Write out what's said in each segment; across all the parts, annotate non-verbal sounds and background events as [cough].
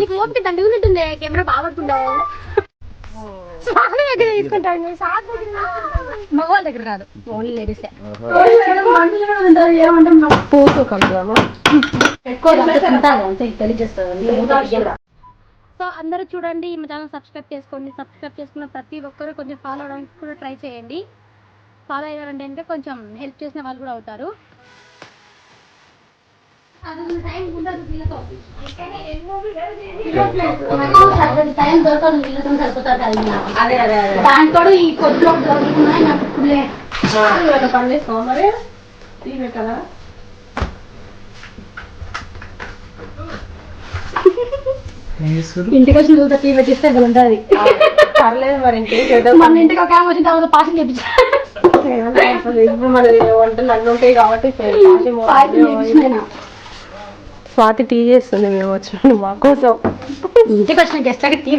నీకు ఓపిక కెమెరా బాగుంటుండే స్వామి దగ్గర తీసుకుంటాను మగవాళ్ళ దగ్గర రాదు ఓన్లీ లేడీస్. సో అందరూ చూడండి మా ఛానల్ సబ్స్క్రైబ్ చేసుకోండి సబ్స్క్రైబ్ చేసుకున్న ప్రతి ఒక్కరు కొంచెం ఫాలో అవడానికి కూడా ట్రై చేయండి. ఫాలో అయ్యారంటే అంటే కొంచెం హెల్ప్ చేసిన వాళ్ళు కూడా అవుతారు. టైం దొరకదు వీళ్ళతో సరిపోతారు అదే అదే అదే దాంతో ఈ కొద్దిలో దొరుకుతున్నాయి నాకు ఇప్పుడులే ఇవాళ పని చేసుకో మరి టీ పెట్టాలా ఇంటికి వచ్చిన చూస్తే టీ పెట్టిస్తే ఉంటుంది పర్లేదు మరి ఇంకేం మన ఇంటికి ఒక ఆమె వచ్చిన తర్వాత పాటలు చేపించాను ఇప్పుడు మన వంటలు అన్నీ ఉంటాయి కాబట్టి స్వాతి టీ చేస్తుంది మేము వచ్చిన మా కోసం. ఇంటికి వచ్చిన గెస్ట్ లకి టీ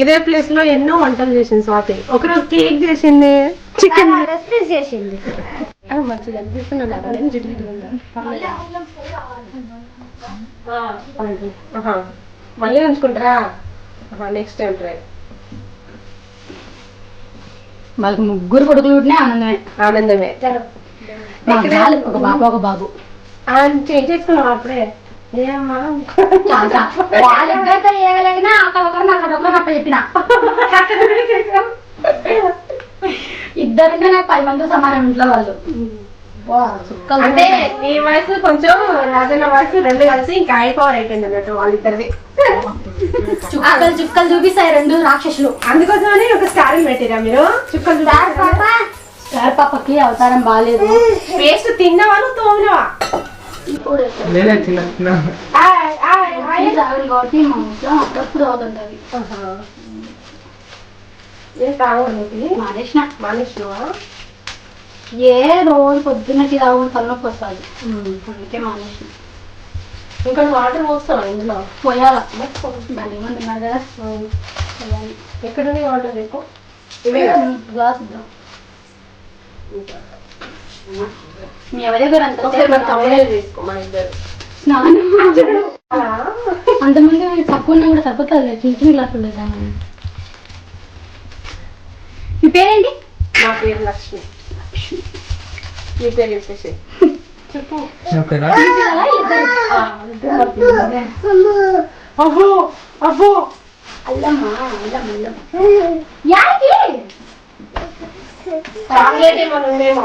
ఇదే ప్లేస్లో ఎన్నో వంటలు చేసింది స్వాతి. ఒకరోజు కేక్ చేసింది చికెన్ చేసింది. మంచిగా మళ్ళీ ఉంచుకుంటారా నెక్స్ట్ టైం ట్రై వాళ్ళకి ముగ్గురు కొడుకులు పుట్టినా ఆనందమే. ఆనందమే. ఒక బాబు ఒక బాబు. చేంజ్ చేసుకున్నాం అప్పుడే. వాళ్ళిద్దరితో ఏగలేగినా అప్ప చెప్పిన. పది మంది సమానం ఇంట్లో వాళ్ళు. అంటే నీ వయసు కొంచెం రాజన్న వయసు రెండు కలిసి ఇంకా అయిపోవర్ అయిపోయింది అన్నట్టు వాళ్ళిద్దరిది. చుక్కలు చుక్కలు చూపిస్తాయి రెండు రాక్షసులు. అందుకోసమని ఒక స్టార్ పెట్టిరా మీరు? చుక్కలు స్టార్ పాపకి అవతారం బాగాలేదు పేస్ట్ తిన్నవాళ్ళు తోమినవా? కాబట్టి మా ఇంట్లో అప్పుడప్పుడు అవుతుంటది ఏ తాగడానికి మానేసిన. మానేసినవా? ఏ రోజు పొద్దున్న టీ తాగుని తలనొప్పి వస్తుంది. అందుకే మానేసిన. ఇంకా వాటర్ పోస్తావా ఇందులో? పోయాల. భలే ఉంటున్నారు కదా. ఎక్కడ వాటర్ రేపు గ్లాస్ ఇద్దాం. మీ ఎవరి దగ్గర స్నానం అంతమంది తక్కువ ఉన్నా కూడా సరిపోతుంది చిన్న చిన్న గ్లాసులు లేదా మీ పేరేంటి? నా పేరు లక్ష్మి. నీ పేరు చెప్పేసి చెప్పు ఓకేనా అబ్బో అబ్బో అల్లమ్మా అల్లం అల్లం యాకి చాక్లెట్ ఏమైనా ఉందేమో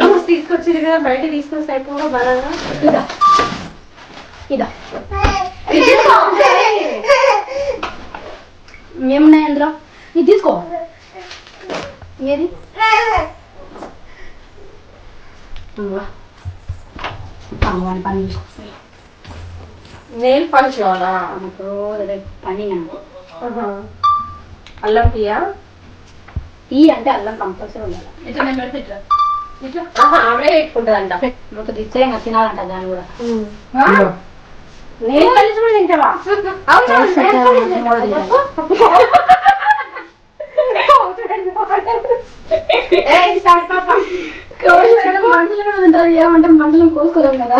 రోజు తీసుకొచ్చింది కదా బయట తీసుకొస్తే అయిపోగా బనానా ఇదా. ఇదా. ఏమున్నాయి అందులో? ఇది తీసుకో. ఏది? పని నెయిల్ పాలిష్ కావాలా అమ్మతో పని నాకు. అల్లం టీయా టీ అంటే అల్లం కంపల్సరీ ఉండాలి. ఆవిడే పెట్టుకుంటుందంట. మొత్తం ఇచ్చే ఇంకా తినాలంట దాన్ని కూడా. పాలిష్ కూడా తింటావా? మనుషులు కూడా తింటారు ఏమంటే మనుషులను కోసుకోలేం కదా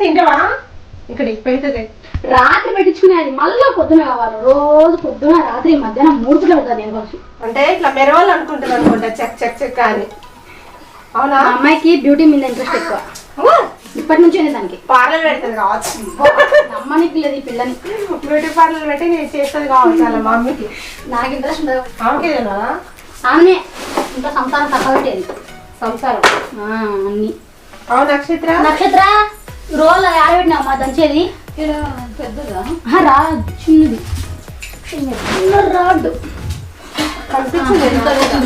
తింటావా ఇక్కడ ఇప్పుడైతే రాత్రి పెట్టించుకునేది మళ్ళీ పొద్దున కావాలి రోజు పొద్దున రాత్రి మధ్యాహ్నం పూట పెడతాను నేను కోసం అంటే ఇట్లా మెరవాలి అనుకుంటుంది అనుకుంటా. చెక్ చెక్ చెక్ అని. అవునా? అమ్మాయికి బ్యూటీ మీద ఇంట్రెస్ట్ ఎక్కువ. ఇప్పటి నుంచే దానికి. పార్లర్ పెడుతుంది కావచ్చు. అమ్మనికి లేదు ఈ పిల్లని. బ్యూటీ పార్లర్ పెట్టి నేను చేస్తుంది కావచ్చు వాళ్ళ మమ్మీకి. నాకు ఇంట్రెస్ట్ ఉండదు. ఆమెనే. ఇంకా సంసారం తక్కువ సంసారం? ఆ, అన్ని. అవును నక్షత్ర? నక్షత్ర రోల్ ఆడబెట్టినా మా దంచేది. పెద్దదా? రా చిన్నది. చిన్న రాడ్. కనిపించింది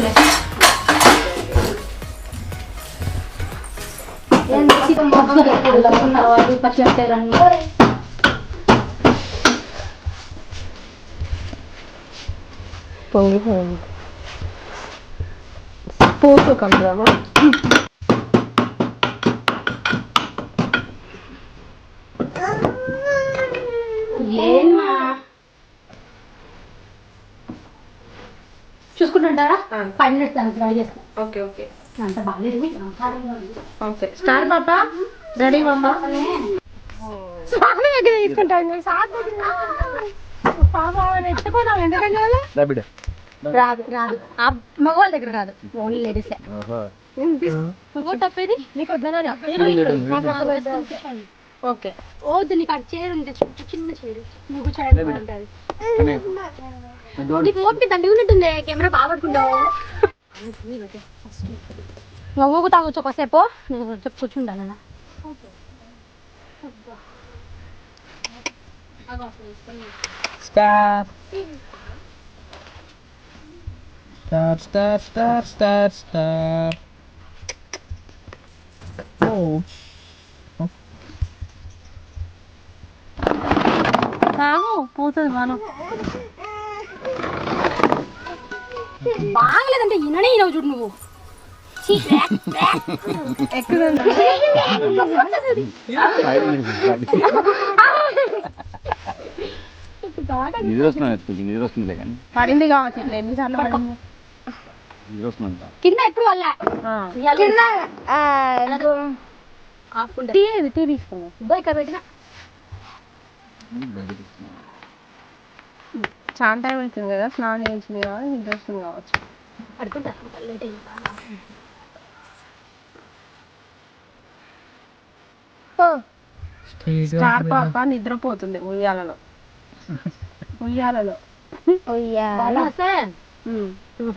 పచ్చి పెట్టారని పొంగిపోయింది పూతో ఏమా చూసుకుంటుంటారా? ఫైవ్ మినిట్స్ దాన్ని ట్రై చేస్తాను ఓకే ఓకే. అంత బాగాలేదు. ఓకే. స్టార్ పాప? రెడీ మమ్మ స్వామి దగ్గర తీసుకుంటాను పాప ఎత్తుకున్నాం ఎందుకంటే రాదు రాదు. ఆ మగవాళ్ళ దగ్గర రాదు. ఓన్లీ లేడీసే తప్పేది? నీకు వద్దనా ఓకే. వద్దు నీకు అటు చైర్ ఉంది. చిన్న చైర్ నువ్వు నీకు దండి ఉన్నట్టుంది కెమెరా బాగా పట్టుకుంటావు. మగకు తాగొచ్చు ఒకసేపు నేను కూర్చుంటాను అలా star star star star star star ఓ తాగు పోతుంది మనం బాగలేదంటే ఈయననే ఈయన చూడు నువ్వు. నిద్ర వస్తున్నాను నిద్ర వస్తుందిలే కానీ పడింది కావచ్చు ఇట్లా ఎన్నిసార్లు పడింది నిద్ర కింద ఎప్పుడు వల్ల కింద టీ ఏది టీ ఇక్కడ పెట్టిన చాలా టైం అవుతుంది కదా స్నానం చేయించింది కాబట్టి నిద్ర వస్తుంది కావచ్చు. పడుకుంటా లేట్ అయింది. స్టార్ పాప నిద్రపోతుంది ఉయ్యాలలో. [laughs] ఉయ్యాలలో.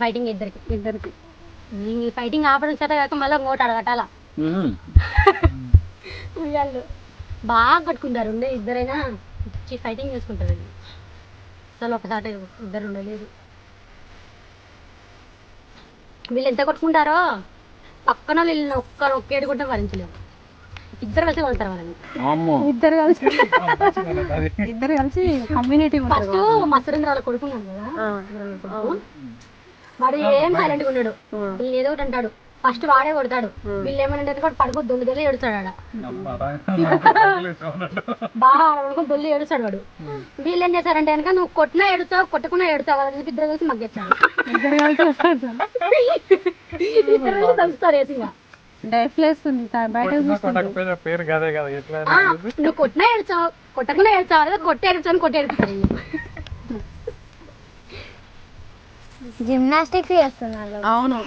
ఫైటింగ్ ఇద్దరికి. ఇద్దరికి. ఈ ఫైటింగ్ ఆపడం చేత కాక మళ్ళీ ఇంకోటి అడగటాల [laughs] ఉయ్యాళ్ళు బాగా కట్టుకుంటారు ఉండే ఇద్దరైనా. వచ్చి ఫైటింగ్ చేసుకుంటారు అసలు ఒకసారి ఇద్దరు ఉండలేదు. వీళ్ళు ఎంత కొట్టుకుంటారో? పక్కన వీళ్ళని ఒక్క ఒక్కేడు కూడా భరించలేరు ఇద్దరు కలిసి కొడతారు వాళ్ళని ఇద్దరు కలిసి. ఇద్దరు కలిసి కమ్యూనిటీ ఉంటారు ఫస్ట్ మా సురేంద్ర వాళ్ళ కొడుకున్నాడు కదా. కొడుకు. వాడు ఏం సైలెంట్ ఉన్నాడు వీళ్ళు ఏదో ఒకటి అంటాడు. ఫస్ట్ వాడే కొడతాడు. వీళ్ళు ఏమనంటే కూడా పడుకో దొల్లి దొల్లి ఏడుస్తాడు ఆడ. బాగా పడుకో దొల్లి ఏడుస్తాడు వాడు. వీళ్ళు ఏం చేశారంటే కనుక నువ్వు కొట్టినా ఏడుస్తావు కొట్టకుండా ఏడుస్తావు అని చెప్పి ఇద్దరు కలిసి మగ్గేస్తాడు ఇద్దరు కలిసి వస్తారు. ఇద్దరు కలిసి తలుస్తారు ఏసీగా డైఫ్లెస్ ఉంది తా- బయట చూస్తుంది. పేరు కదే కదా ఎట్లా ఆ, నువ్వు కొట్టినా ఏడుస్తావు కొట్టకుండా ఏడుస్తావు లేదా కొట్టి ఏడుస్తావు అని కొట్టి ఏడుస్తాడు జిమ్నాస్టిక్స్ చేస్తున్నారు అవును.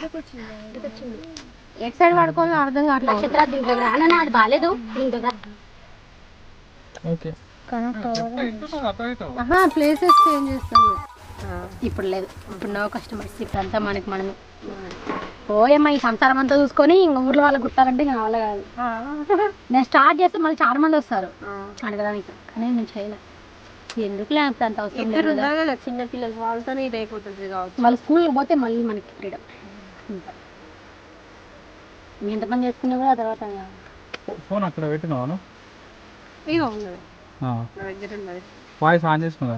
ఎట్ సైడ్ పడుకోవాలో అర్థం కావట్లేదు. నక్షత్ర దీంట్లో రా. అన్న అది బాగాలేదు దీంట్లో. ఓకే. ఆహా ప్లేసెస్ చేంజ్ చేస్తుంది. ఇప్పుడు లేదు ఇప్పుడు నో కస్టమర్స్ ఇప్పుడు అంతా మనకి మనమే. ఓయమ్మ ఈ సంసారం అంతా చూసుకొని ఇంకా ఊర్లో వాళ్ళకి కుట్టాలంటే ఇంకా నా వల్ల కాదు. నేను స్టార్ట్ చేస్తే మళ్ళీ చాలా మంది వస్తారు. అడగడానికి. కానీ నేను చేయలే. ఎందుకు అంత అవసరం లేదు చిన్న పిల్లలు వాళ్ళతోనే ఇది అయిపోతుంది కావచ్చు. మళ్ళీ స్కూల్కి పోతే మళ్ళీ మనకి ఫ్రీడమ్. ఎంతమంది చేసుకున్నా కూడా ఆ తర్వాత ఫోన్ అక్కడ పెట్టినావాను ఇగో ఉన్నది. వాయిస్ ఆన్ చేసుకున్నా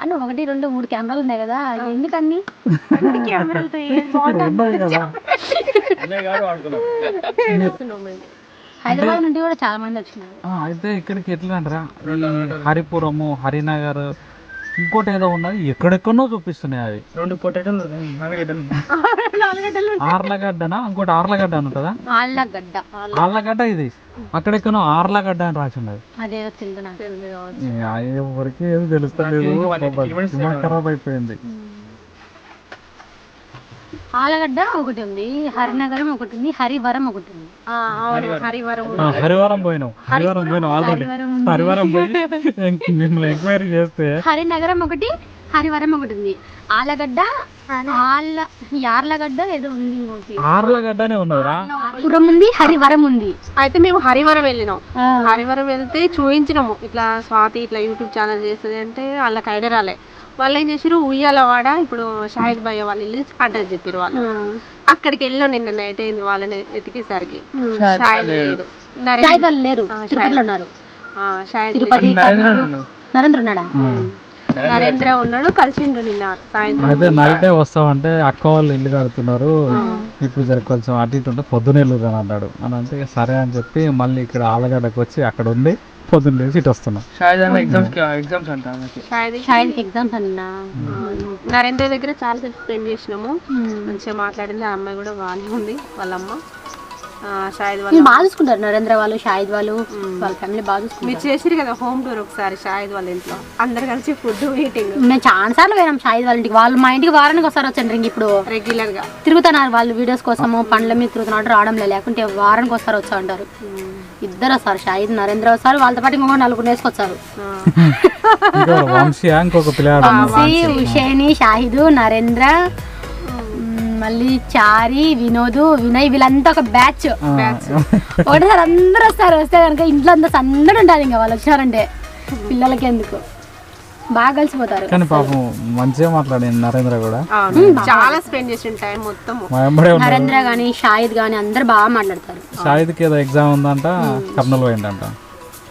అన్న ఒకటి రెండు మూడు కెమెరాలు ఉన్నాయి కదా ఎందుకన్నీ? కెమెరాలతో ఏం బాగుంటుంది హైదరాబాద్ నుండి కూడా చాలా మంది వచ్చినారు. అయితే ఇక్కడికి ఎట్లా అంటారా? హరిపురము హరినగర్ ఇంకోటి ఏదో ఉన్నది ఎక్కడెక్కడో చూపిస్తున్నాయి అవి. రెండు పొటాటోలు [laughs] ఆర్లగడ్డనా? ఇంకోటి ఆర్లగడ్డ అని ఉంటుందా? ఆర్లగడ్డ ఇది. అక్కడెక్కడో ఆర్లగడ్డ అని రాసి ఉన్నది. ఎవరికి ఏది తెలుస్తలేదు. ఖరాబ్ అయిపోయింది. ఆలగడ్డ ఒకటి ఉంది హరినగరం ఒకటి ఉంది హరివరం ఒకటి ఉంది. అవును హరివరం. హరివారం పోయినాం. హరివారం పోయినాం ఆల్రెడీ. హరివారం పోయి మిమ్మల్ని ఎంక్వైరీ చేస్తే హరినగరం ఒకటి హరివరం ఒకటి ఉంది. ఆలగడ్డ ఆళ్ళ యార్లగడ్డ ఏదో ఉంది ఇంకోటి. ఆర్లగడ్డనే ఉన్నదిరా. పురం ఉంది హరివరం ఉంది. అయితే మేము హరివరం వెళ్ళినాం. హరివరం వెళ్తే చూపించినాము ఇట్లా స్వాతి ఇట్లా యూట్యూబ్ ఛానల్ చేస్తుంది అంటే వాళ్ళకి ఐడియా రాలే. వాళ్ళు ఏం చేసారు ఉయ్యాలవాడ ఇప్పుడు షాహిద్ భయ్య వాళ్ళ ఇల్లు అడ్రస్ చెప్పారు వాళ్ళు. అక్కడికి వెళ్ళాం నిన్న నైట్ అయింది వాళ్ళని ఎతికేసరికి. షాహిద్ లేడు నరేంద్ర లేరు. తిరుపతిలో ఉన్నారు. ఆ, షాహిద్ తిరుపతి నరేంద్ర ఉన్నాడా. నరేంద్ర ఉన్నాడు? కలిసిండు నిన్న సాయంత్రం. అయితే నైటే వస్తామంటే అక్క వాళ్ళు ఇల్లు కడుతున్నారు. ఇప్పుడు జర కొంచెం అటు ఇటు ఉంటే పొద్దున వెళ్ళురు అని అన్నాడు. అని అంటే ఇక సరే అని చెప్పి మళ్ళీ ఇక్కడ ఆలగడ్డకు వచ్చి అక్కడ ఉండి పొద్దున్న లేచి ఇటు వస్తున్నాం. షాయిద్ అన్న ఎగ్జామ్స్ ఎగ్జామ్స్ అంట ఆమెకి. షాహిద్ ఎగ్జామ్స్ అన్నా నరేంద్ర దగ్గర చాలా సేపు స్పెండ్ చేసినాము. మంచిగా మాట్లాడింది. ఆ అమ్మాయి కూడా బాగానే ఉంది వాళ్ళ అమ్మ ఆ, షాహిద్ వాళ్ళ నేను బాగా చూసుకుంటారు నరేంద్ర వాళ్ళు షాహిద్ వాళ్ళు వాళ్ళ ఫ్యామిలీ బాగా చూసుకుంటారు. మీరు చేసిరు కదా హోమ్ టూర్ ఒకసారి షాహిద్ వాళ్ళ ఇంట్లో. అందరు కలిసి ఫుడ్ మీటింగ్ మేము చాలా సార్లు పోయినాం షాహిద్ వాళ్ళ ఇంటికి. వాళ్ళు మా ఇంటికి వారానికి ఒకసారి వచ్చారు ఇంక ఇప్పుడు. రెగ్యులర్గా. తిరుగుతున్నారు వాళ్ళు వీడియోస్ కోసము పండ్ల మీద తిరుగుతున్నట్టు రావడం లేదు లేకుంటే వారానికి ఒకసారి వచ్చా ఉంటారు ఇద్దరు వస్తారు షాహిద్ నరేంద్ర వస్తారు వాళ్ళతో పాటు ఇంకొక నలుగురు వేసుకొచ్చారు ఆ, ఇంకో వంశీ ఇంకొక పిల్లాడు. వంశీ ఉషేని షాహిద్ నరేంద్ర మళ్ళీ చారి వినోద్ వినయ్ వీళ్ళంతా ఒక బ్యాచ్. ఒకటేసారి అందరూ వస్తారు వస్తే కనుక ఇంట్లో అంతా సందడి ఉంటుంది ఇంకా వాళ్ళు వచ్చారంటే పిల్లలకి ఎందుకు? బాగా కలిసిపోతారు. కానీ పాపం మంచిగా మాట్లాడింది నరేంద్ర కూడా. చాలా స్పెండ్ చేసిన టైం మొత్తం నరేంద్ర గాని షాహిద్ గాని అందరు బాగా మాట్లాడతారు. షాహిద్కి ఏదో ఎగ్జామ్ ఉందంట కర్నూలు పోయిందంట.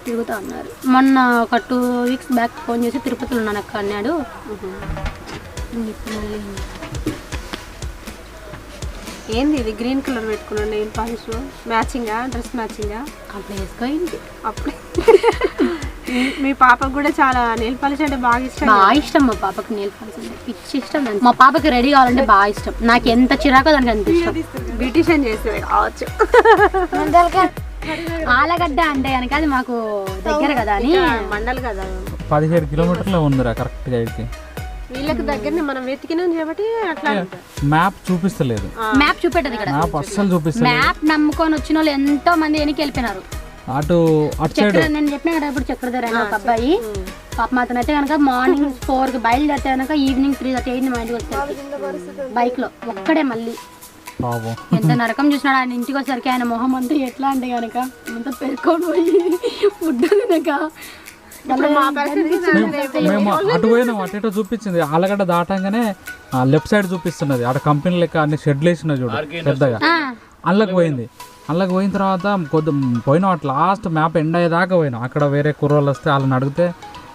తిరుగుతూ ఉన్నారు. మొన్న ఒక టూ వీక్స్ బ్యాక్ ఫోన్ చేసి తిరుపతిలో ఉన్నాను అక్క అన్నాడు ఏంది ఇది గ్రీన్ కలర్ పెట్టుకున్నాను నెయిల్ పాలిష్? మ్యాచింగా? డ్రెస్ మ్యాచింగా? వేసుకోయింది. అప్పుడే. మీ- మీ పాపకు కూడా చాలా నెయిల్ పాలిష్ అంటే బాగా ఇష్టం బాగా ఇష్టం మా పాపకి నీళ్ళు పాల్స్ అంటే. పిచ్చి ఇష్టం దానికి. మా పాపకి రెడీ కావాలంటే బాగా ఇష్టం. నాకు ఎంత చిరాకో దానికి అంత ఇష్టం. బ్యూటిషియన్ చేస్తుంది కావచ్చు. ఆలగడ్డ అంటే కనుక అది మాకు దగ్గర కదా అని. మండలు కదా. పదిహేడు కిలోమీటర్లు ఉందిరా కరెక్ట్గా అయితే. వీళ్ళకి దగ్గరనే మనం వెతికినాం కాబట్టి అట్లా. మ్యాప్ చూపిస్తలేదు. మ్యాప్ చూపెట్టదు ఇక్కడ. మ్యాప్ అస్సలు చూపిస్తలేదు. మ్యాప్ నమ్ముకొని వచ్చిన వాళ్ళు ఎంతో మంది వెనక్కి వెళ్ళిపోయినారు. అటు అటు సైడ్ చక్ర నేను చెప్పిన కదా ఇప్పుడు చక్రధర అయిన ఒక అబ్బాయి. పాప మాత్రం అయితే కనుక మార్నింగ్ ఫోర్కి బయలుదేరితే కనుక ఈవినింగ్ త్రీ థర్టీ అయింది మా ఇంటికి వచ్చేసరికి బైక్లో ఒక్కడే మళ్ళీ. ఎంత [laughs] నరకం చూసినాడు ఆయన ఇంటికి వచ్చేసరికి ఆయన మొహం అంతా ఎట్లా అంటే కనుక అంత పెరుకొని పోయి [laughs] ఫుడ్ తినక. మేము అటు పోయినాం అటు ఇటు చూపించింది. ఆలగడ్డ దాటంగానే లెఫ్ట్ సైడ్ చూపిస్తున్నది. అక్కడ కంపెనీ లెక్క అన్ని షెడ్లు వేసినాయి చూడు పెద్దగా. అందులోకి పోయింది. అందులోకి పోయిన తర్వాత కొద్ది పోయినాం. అట్లా లాస్ట్ మ్యాప్ ఎండ్ అయ్యేదాకా పోయినాం. అక్కడ వేరే కుర్రోళ్ళు వస్తే వాళ్ళని అడిగితే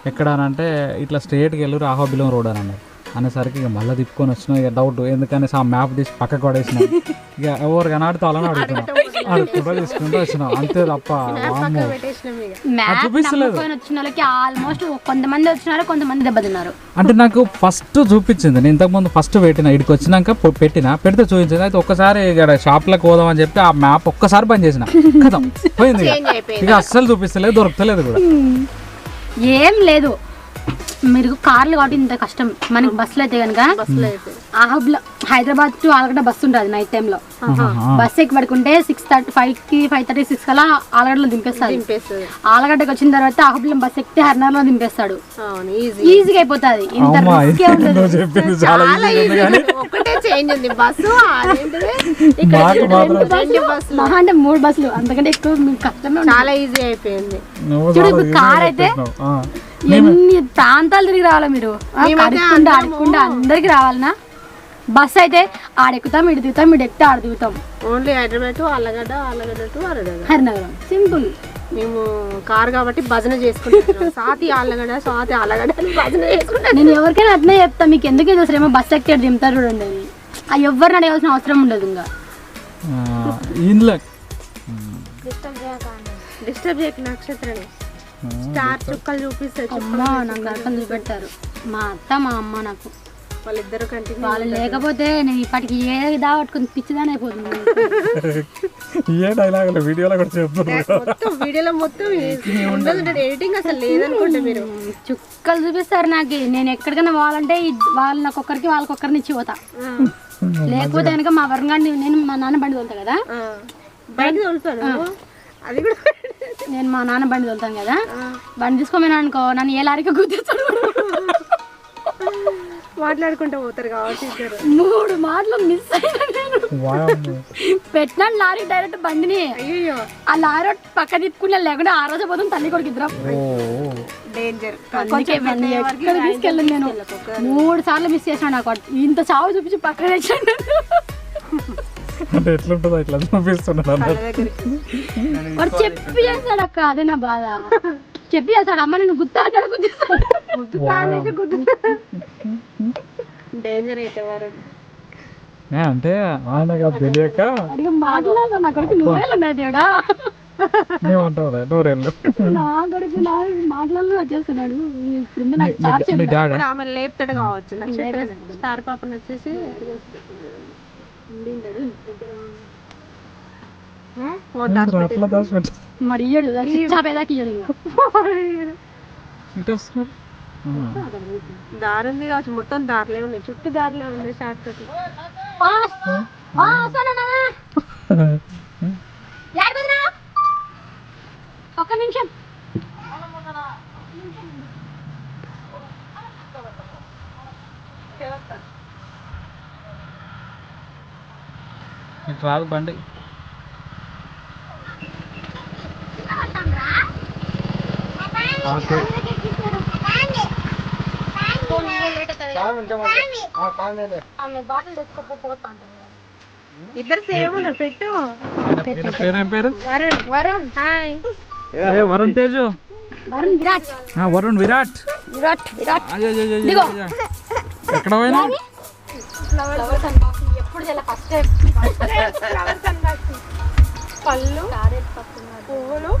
ఎక్కడ అని అంటే ఇట్లా స్ట్రేట్కి వెళ్ళి రాహోబిలం రోడ్ అని అన్నారు. అనేసరికి ఇక మళ్ళీ తిప్పుకొని వచ్చినాం. ఇక డౌట్ ఎందుకనేసి ఆ మ్యాప్ తీసి పక్కకు పడేసినాం. [laughs] ఇక ఎవరు కనాడితే వాళ్ళని అడుగుతున్నాం. అంతే తప్ప వచ్చిన వాళ్ళకి ఆల్మోస్ట్ కొంతమంది వచ్చినారు కొంతమంది దెబ్బతిన్నారు. అంటే నాకు ఫస్ట్ చూపించింది. నేను ఇంతకుముందు ఫస్ట్ పెట్టిన ఇక్కడికి వచ్చినాక పెట్టిన. పెడితే చూపించింది. అయితే ఒక్కసారి ఇక్కడ షాప్లకు పోదామని చెప్పి ఆ మ్యాప్ ఒక్కసారి బంద్ చేసిన. కదా పోయింది ఇక. ఇక అస్సలు చూపిస్తలేదు దొరకలేదు కూడా. ఏం లేదు. మీరు కార్లు కాబట్టి ఇంత కష్టం. మనకి బస్సులు అయితే కనుక హైదరాబాద్ టు ఆలగడ్డ బస్సు ఉంటుంది నైట్ టైంలో. బస్ ఎక్కి పడుకుంటే సిక్స్ థర్టీ ఫైవ్కి ఫైవ్ థర్టీ సిక్స్ కల్లా ఆలగడ్డలో దింపేస్తాడు. ఆలగడ్డకి వచ్చిన తర్వాత ఆహుబ్లం బస్ ఎక్కితే హర్నార్లో దింపేస్తాడు. ఈజీగా అయిపోతుంది. ఇంత రిస్కే చాలా ఒకటే చేంజ్ ఉంది. బస్సు బస్సు మహా అంటే మూడు బస్సులు. అంతకంటే ఎక్కువ మీకు కష్టమే. చాలా ఈజీ అయిపోయింది. చూడు ఇప్పుడు కార్ అయితే. ఎన్ని ప్రాంతాలు తిరిగి రావాలా మీరు? ఆ, అడుక్కుంటా అడుక్కుంటా అందరికి రావాలనా? బస్ అయితే ఆడెక్కుతాం ఇటు దిగుతాం ఇటు ఎక్కితే ఆడ దిగుతాం. Only Hyderabad to Allagadda Allagadda to Aragadda Harinagaram. Simple. మేము కార్ కాబట్టి భజన చేసుకుంటున్నాం. సాతి ఆళ్ళగడ్డ సాతి అని భజన చేసుకుంటాం నేను ఎవరికైనా అట్లనే చెప్తా మీకు ఎందుకు ఇది శ్రమ బస్ ఎక్కి ఆడ దింపుతారు చూడండి అని. ఆ ఎవరిని అడగాల్సిన అవసరం ఉండదు ఇంకా. ఆ, ఇందులో డిస్టర్బ్ చేయక నక్షత్రాన్ని స్టార్ చుక్కలు చూపిస్తాయి అమ్మా నాకు చూపెడతారు మా అత్త మా అమ్మ నాకు. వాళ్ళిద్దరు కంటిన్యూ వాళ్ళు లేకపోతే నేను ఇప్పటికి ఏ దా పట్టుకుని పిచ్చిదాని అయిపోతుంది. ఏ డైలాగులు? వీడియోలో కూడా చెప్తున్నారు మొత్తం వీడియోలో మొత్తం ఉండదు ఎడిటింగ్ అసలు లేదనుకుంటే మీరు. చుక్కలు చూపిస్తారు నాకు. నేను ఎక్కడికైనా పోవాలంటే ఇద్- వాళ్ళు నాకు ఒక్కరికి వాళ్ళకొక్కరిని ఇచ్చి పోతా. లేకపోతే కనుక మా వరంగాన్ని నేను మా నాన్న బండి తోలుతా కదా? తోలుతాడు అది కూడా నేను మా నాన్న బండి తోలుతాను కదా. బండి తీసుకోమని అనుకో నన్ను ఏ లారీకి గుర్తిస్తాడు మాట్లాడుకుంటూ పోతారు కాబట్టి ఇద్దరు. మూడు మాటలు మిస్ అయినా నేను. వామ్మో. పెట్టిన లారీ డైరెక్ట్ బండిని అయ్యో ఆ లారీ పక్క తిప్పుకున్నా లేకుంటే ఆ రోజు పోతాం తల్లి కొడుకు ఇద్దరం. ఓ. డేంజర్ ఎక్కడ తీసుకెళ్ళను నేను. మూడు సార్లు మిస్ చేసాను నాకు. ఇంత చావు చూపించి పక్కన అంటే ఎట్లుంటుందో ఇట్లా చూపిస్తున్నాడు వాడు చెప్పి చేస్తాడు అక్క అదే నా బాధ. చెప్పి చేస్తాడు. అమ్మ నేను గుర్తా అంటాడు డేంజర్ అయితే వారు అంటే ఆయనకు అది తెలియక మాట్లాడదా నా కొడుకు నువ్వే ఉన్నాయి దేవుడా. ఏమంటావు నూరేళ్ళు. నా గడుపు నా మాటలలో వచ్చేస్తున్నాడు ఇప్పుడు నాకు లేపుతాడు. కావచ్చు స్టార్ పాపను వచ్చేసి మరి ఇయ్యడు చాపేదాకి ఇయ్యడు ఇటు వస్తున్నారు దారి ఉంది కావచ్చు మొత్తం దారిలే ఉన్నాయి. చుట్టూ దారిలే ఉన్నాయి షార్ట్ కట్ ఒక్క నిమిషం రాదు బండి. ఇద్దరు సేమ్ పెట్టు. పేరు పేరు వరుణ్. వరుణ్. హాయ్. ఏ వరుణ్ తేజు. వరుణ్ విరాట్. ఆ, వరుణ్ విరాట్. ఎక్కడ పోయినా చేయాలి ఫస్ట్ టైం పళ్ళు పువ్వులు?